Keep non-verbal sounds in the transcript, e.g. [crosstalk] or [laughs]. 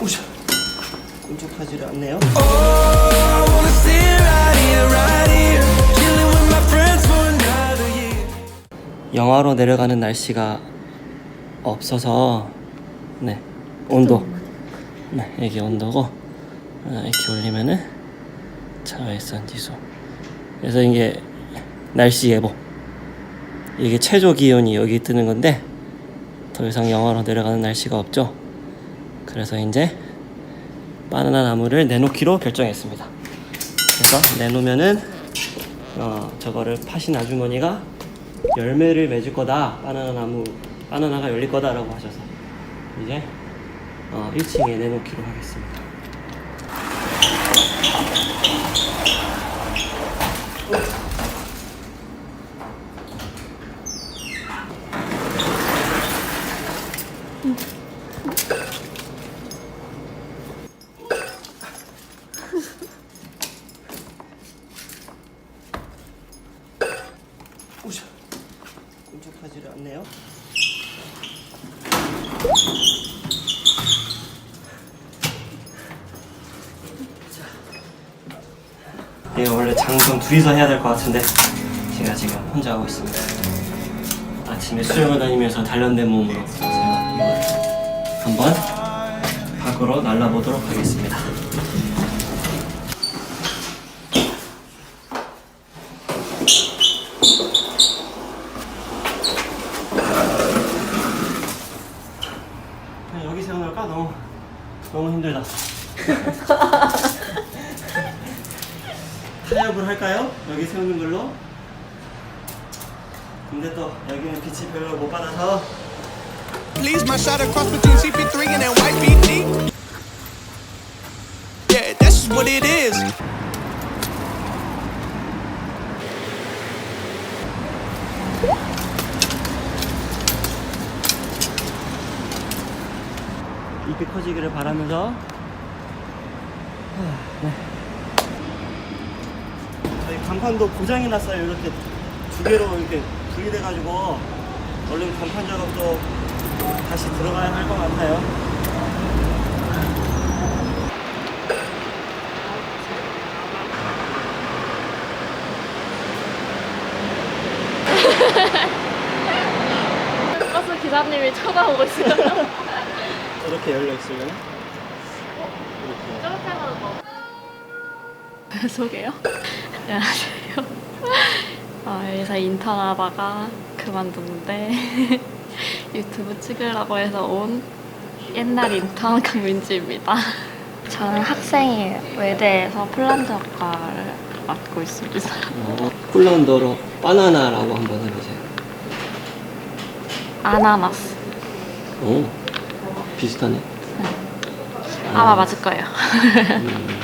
오샤. 끈적하지를 않네요. 영하로 내려가는 날씨가 없어서 네 온도 네 이게 온도고 아, 이렇게 올리면은 자외선 지수 그래서 이게 날씨 예보 이게 최저 기온이 여기 뜨는 건데 더 이상 영하로 내려가는 날씨가 없죠. 그래서 이제 바나나 나무를 내놓기로 결정했습니다. 그래서 내놓으면은 어 저거를 파신 아주머니가 열매를 맺을 거다. 바나나 나무 바나나가 열릴 거다라고 하셔서 이제 어, 1층에 내놓기로 하겠습니다. 오샤 끈적하지를 않네요. 자, 이거 원래 장좀 둘이서 해야 될 것 같은데 제가 지금 혼자 하고 있습니다. 아침에 수영을 다니면서 단련된 몸으로 한번 밖으로 날라보도록 하겠습니다. 여기 세워놓을까? 너무 너무 힘들다. [laughs] 타협을 할까요? 여기 세우는 걸로. 근데 또 여기는 빛이 별로 못 받아서 Please, my shot across between CP3 and that white PT. Yeah, that's just what it is. 잎이 커지기를 바라면서 하, 네. 저희 간판도 고장이 났어요. 이렇게 두 개로 이렇게 분리돼가지고 얼른 간판 작업도 다시 들어가야 할 것 같아요. [laughs] 버스 기사님이 쳐다보고 있어요. 열려 있으려나? 이렇게. 저렇게 하면 뭐. [laughs] 소개요? 안녕하세요. 어, 여기서 인턴 하다가 그만뒀는데 [laughs] 유튜브 찍으려고 해서 온 옛날 인턴 강민지입니다. [laughs] 저는 학생이에요. 외대에서 폴란드 학과를 맡고 있습니다. 어, 폴란드어로 바나나라고 한번 해보세요. 아나나스. 오, 비슷하네. 아마 맞을 거예요. 음, [laughs]